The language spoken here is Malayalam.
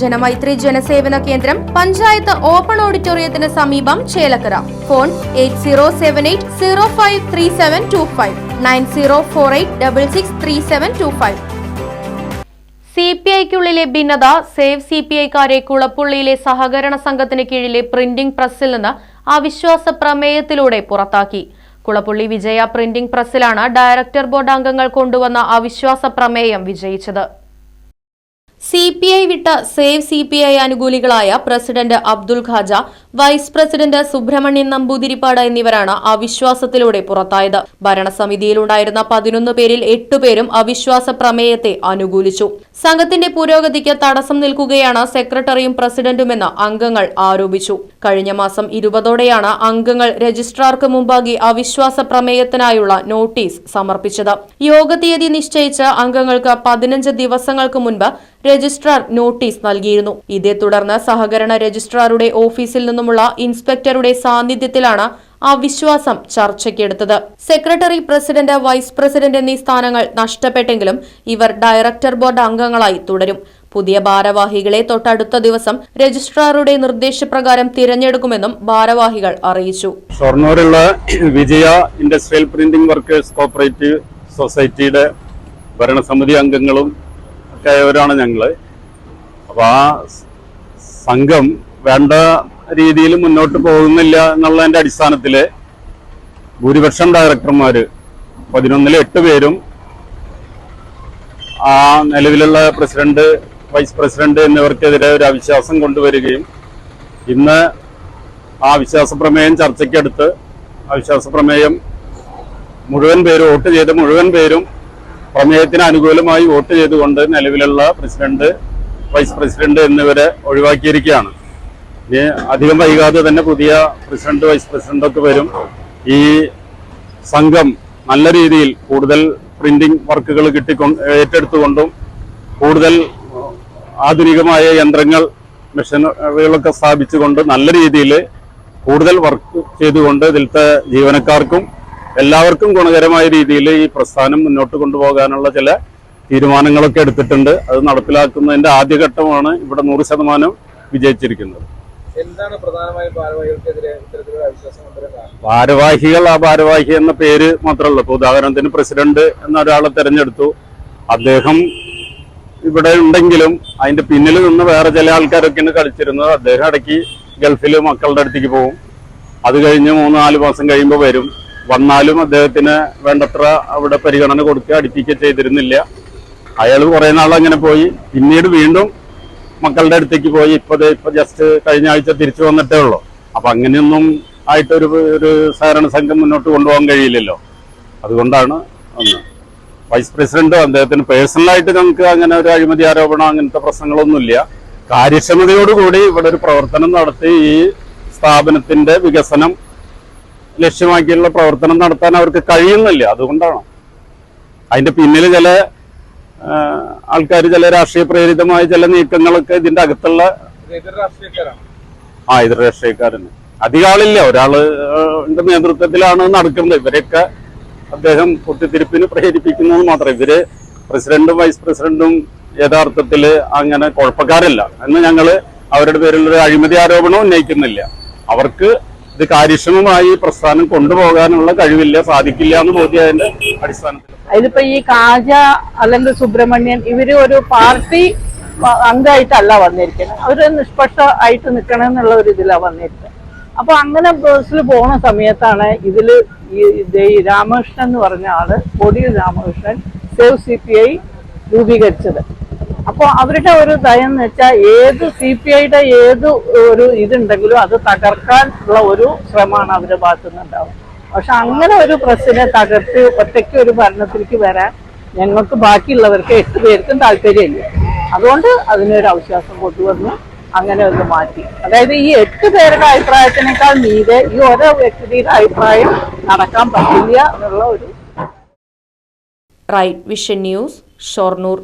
ജനമൈത്രി ജനസേവന കേന്ദ്രം പഞ്ചായത്ത് ഓപ്പൺ ഓഡിറ്റോറിയത്തിന് സമീപം Chelakkara. Phone eight zero seven eight zero five three seven two five nine zero four eight double six three seven two five. C P ഐക്കുള്ളിലെ ഭിന്നത സേവ് സി പി ഐക്കാരെ കുളപ്പുള്ളിയിലെ സഹകരണ സംഘത്തിന് കീഴിലെ പ്രിന്റിംഗ് പ്രസ്സിൽ നിന്ന് അവിശ്വാസ പ്രമേയത്തിലൂടെ പുറത്താക്കി. കുളപ്പുള്ളി വിജയ പ്രിന്റിംഗ് പ്രസ്സിലാണ് ഡയറക്ടർ ബോർഡ് അംഗങ്ങൾ കൊണ്ടുവന്ന അവിശ്വാസ പ്രമേയം വിജയിച്ചത്. സി പി ഐ വിട്ട save C P I അനുകൂലികളായ president Abdul Khaja vice president Subramanian Namboothiripad എന്നിവരാണ് അവിശ്വാസത്തിലൂടെ പുറത്തായത്. ഭരണസമിതിയിലുണ്ടായിരുന്ന പതിനൊന്ന് പേരിൽ എട്ടുപേരും അവിശ്വാസ പ്രമേയത്തെ അനുകൂലിച്ചു. സംഘത്തിന്റെ പുരോഗതിക്ക് തടസ്സം നിൽക്കുകയാണ് സെക്രട്ടറിയും പ്രസിഡന്റുമെന്ന് അംഗങ്ങൾ ആരോപിച്ചു. കഴിഞ്ഞ മാസം ഇരുപതോടെയാണ് അംഗങ്ങൾ രജിസ്ട്രാർക്ക് മുമ്പാകെ അവിശ്വാസ പ്രമേയത്തിനായുള്ള നോട്ടീസ് സമർപ്പിച്ചത്. യോഗ തീയതി നിശ്ചയിച്ച് അംഗങ്ങൾക്ക് പതിനഞ്ച് ദിവസങ്ങൾക്ക് മുൻപ് രജിസ്ട്രാർ നോട്ടീസ് നൽകിയിരുന്നു. ഇതേ തുടർന്ന് സഹകരണ രജിസ്ട്രാറുടെ ഓഫീസിൽ നിന്നുമുള്ള ഇൻസ്പെക്ടറുടെ സാന്നിധ്യത്തിലാണ് അവിശ്വാസം ചർച്ചയ്ക്കെടുത്തത്. സെക്രട്ടറി പ്രസിഡന്റ് വൈസ് പ്രസിഡന്റ് എന്നീ സ്ഥാനങ്ങൾ നഷ്ടപ്പെട്ടെങ്കിലും ഇവർ ഡയറക്ടർ ബോർഡ് അംഗങ്ങളായി തുടരും. പുതിയ ഭാരവാഹികളെ തൊട്ടടുത്ത ദിവസം രജിസ്ട്രാറുടെ നിർദ്ദേശപ്രകാരം തിരഞ്ഞെടുക്കുമെന്നും ഭാരവാഹികൾ അറിയിച്ചു. ഷൊർണൂരുള്ള Vijaya industrial printing workers cooperative സൊസൈറ്റിയുടെ ഭരണസമിതി അംഗങ്ങളും ആയവരാണ് ഞങ്ങൾ അപ്പോൾ ആ സംഘം വേണ്ട രീതിയിൽ മുന്നോട്ട് പോകുന്നില്ല എന്നുള്ളതിന്റെ അടിസ്ഥാനത്തിൽ ഭൂരിപക്ഷം ഡയറക്ടർമാർ പതിനൊന്നിൽ എട്ട് പേരും ആ നിലവിലുള്ള പ്രസിഡന്റ് വൈസ് പ്രസിഡന്റ് എന്നിവർക്കെതിരെ ഒരു അവിശ്വാസം കൊണ്ടുവരികയും ഇന്ന് ആ അവിശ്വാസ പ്രമേയം ചർച്ചയ്ക്കെടുത്ത് അവിശ്വാസ പ്രമേയം മുഴുവൻ പേരും വോട്ട് ചെയ്ത മുഴുവൻ പേരും പ്രമേയത്തിന് അനുകൂലമായി വോട്ട് ചെയ്തുകൊണ്ട് നിലവിലുള്ള പ്രസിഡന്റ് വൈസ് പ്രസിഡന്റ് എന്നിവരെ ഒഴിവാക്കിയിരിക്കുകയാണ്. ഇനി അധികം വൈകാതെ തന്നെ പുതിയ പ്രസിഡന്റ് വൈസ് പ്രസിഡന്റ് ഒക്കെ വരും. ഈ സംഘം നല്ല രീതിയിൽ കൂടുതൽ പ്രിന്റിംഗ് വർക്കുകൾ കിട്ടിക്കൊ ഏറ്റെടുത്തുകൊണ്ടും കൂടുതൽ ആധുനികമായ യന്ത്രങ്ങൾ മെഷീനുകളൊക്കെ സ്ഥാപിച്ചുകൊണ്ട് നല്ല രീതിയിൽ കൂടുതൽ വർക്ക് ചെയ്തുകൊണ്ട് ഇതിലത്തെ ജീവനക്കാർക്കും എല്ലാവർക്കും ഗുണകരമായ രീതിയിൽ ഈ പ്രസ്ഥാനം മുന്നോട്ട് കൊണ്ടുപോകാനുള്ള ചില തീരുമാനങ്ങളൊക്കെ എടുത്തിട്ടുണ്ട്. അത് നടപ്പിലാക്കുന്നതിന്റെ ആദ്യഘട്ടമാണ് ഇവിടെ നൂറ് ശതമാനം വിജയിച്ചിരിക്കുന്നത്. എന്താണ് പ്രധാനമായും ഭാരവാഹികൾക്കെതിരെ ഇത്തരത്തിലുള്ള അവിശ്വാസം കൊണ്ടുവരാൻ കാരണം ഭാരവാഹികൾ ആ ഭാരവാഹി എന്ന പേര് മാത്രമല്ല. ഇപ്പൊ ഉദാഹരണത്തിന് പ്രസിഡന്റ് എന്ന ഒരാളെ തെരഞ്ഞെടുത്തു. അദ്ദേഹം ഇവിടെ ഉണ്ടെങ്കിലും അതിന്റെ പിന്നിൽ നിന്ന് വേറെ ചില ആൾക്കാരൊക്കെയാണ് കളിച്ചിരുന്നത്. അദ്ദേഹം ഇടയ്ക്ക് ഗൾഫിൽ മക്കളുടെ അടുത്തേക്ക് പോകും. അത് കഴിഞ്ഞ് മൂന്ന് നാല് മാസം കഴിയുമ്പോൾ വരും. വന്നാലും അദ്ദേഹത്തിന് വേണ്ടത്ര അവിടെ പരിഗണന കൊടുക്കുക അടുപ്പിക്കുക ചെയ്തിരുന്നില്ല. അയാൾ കുറെ നാൾ അങ്ങനെ പോയി. പിന്നീട് വീണ്ടും മക്കളുടെ അടുത്തേക്ക് പോയി. ഇപ്പൊ ഇപ്പൊ ജസ്റ്റ് കഴിഞ്ഞ ആഴ്ച തിരിച്ചു വന്നിട്ടേ ഉള്ളൂ. അപ്പൊ അങ്ങനെയൊന്നും ആയിട്ടൊരു ഒരു സഹകരണ സംഘം മുന്നോട്ട് കൊണ്ടുപോകാൻ കഴിയില്ലല്ലോ. അതുകൊണ്ടാണ് വൈസ് പ്രസിഡന്റ് അദ്ദേഹത്തിന് പേഴ്സണലായിട്ട് നമുക്ക് അങ്ങനെ ഒരു അഴിമതി ആരോപണം അങ്ങനത്തെ പ്രശ്നങ്ങളൊന്നുമില്ല. കാര്യക്ഷമതയോടുകൂടി ഇവിടെ ഒരു പ്രവർത്തനം നടത്തി ഈ സ്ഥാപനത്തിന്റെ വികസനം ലക്ഷ്യമാക്കിയുള്ള പ്രവർത്തനം നടത്താൻ അവർക്ക് കഴിയുന്നില്ല. അതുകൊണ്ടാണ്. അതിന്റെ പിന്നിൽ ചില ആൾക്കാർ ചില രാഷ്ട്രീയ പ്രേരിതമായ ചില നീക്കങ്ങളൊക്കെ ഇതിന്റെ അകത്തുള്ള ആ ഇതര രാഷ്ട്രീയക്കാരന്. അധികാളില്ല ഒരാൾ നേതൃത്വത്തിലാണ് നടക്കുന്നത്. ഇവരെയൊക്കെ അദ്ദേഹം പൊട്ടിത്തിരിപ്പിന് പ്രേരിപ്പിക്കുന്നത് മാത്രം. ഇവർ പ്രസിഡന്റും വൈസ് പ്രസിഡന്റും യഥാർത്ഥത്തിൽ അങ്ങനെ കുഴപ്പക്കാരല്ല. എന്ന് ഞങ്ങൾ അവരുടെ പേരിൽ ഒരു അഴിമതി ആരോപണം ഉന്നയിക്കുന്നില്ല. അവർക്ക് ഇത് കാര്യക്ഷമമായി പ്രസ്ഥാനം കൊണ്ടുപോകാനുള്ള കഴിവില്ല സാധിക്കില്ല എന്ന് ബോധ്യതിന്റെ അടിസ്ഥാനത്തിൽ. ഇതിപ്പോ ഈ കാജ അല്ലെങ്കിൽ സുബ്രഹ്മണ്യൻ ഇവർ ഒരു പാർട്ടി അംഗമായിട്ടല്ല വന്നിരിക്കുന്നത്. അവർ നിഷ്പക്ഷ ആയിട്ട് നിൽക്കണം എന്നുള്ള ഒരു ഇതിലാണ് വന്നിരിക്കുന്നത്. അപ്പൊ അങ്ങനെ ബസ്സിൽ പോണ സമയത്താണ് ഇതിൽ ഈ ഇത് ഈ രാമകൃഷ്ണൻ എന്ന് പറഞ്ഞ ആൾ കൊടിയിൽ Ramakrishnan save C P I രൂപീകരിച്ചത്. അപ്പോൾ അവരുടെ ഒരു ദയം എന്ന് വെച്ചാൽ ഏത് സി പി ഐയുടെ ഏത് ഒരു ഇതുണ്ടെങ്കിലും അത് തകർക്കാൻ ഉള്ള ഒരു ശ്രമമാണ് അവരുടെ ഭാഗത്തു നിന്നുണ്ടാവുക പക്ഷെ അങ്ങനെ ഒരു പ്രസിനെ തകർത്ത് ഒറ്റയ്ക്ക് ഒരു ഭരണത്തിലേക്ക് വരാൻ ഞങ്ങൾക്ക് ബാക്കിയുള്ളവർക്ക് എട്ട് പേർക്കും താല്പര്യമില്ല. അതുകൊണ്ട് അതിനൊരു അവിശ്വാസം കൊണ്ടുവന്നു അങ്ങനെ ഒന്ന് മാറ്റി. അതായത് ഈ എട്ട് പേരുടെ അഭിപ്രായത്തിനേക്കാൾ മീതെ ഈ ഓരോ വ്യക്തിയുടെ അഭിപ്രായം നടക്കാൻ പറ്റില്ല എന്നുള്ള ഒരു റൈറ്റ് വിഷൻ ന്യൂസ് ഷൊർണൂർ.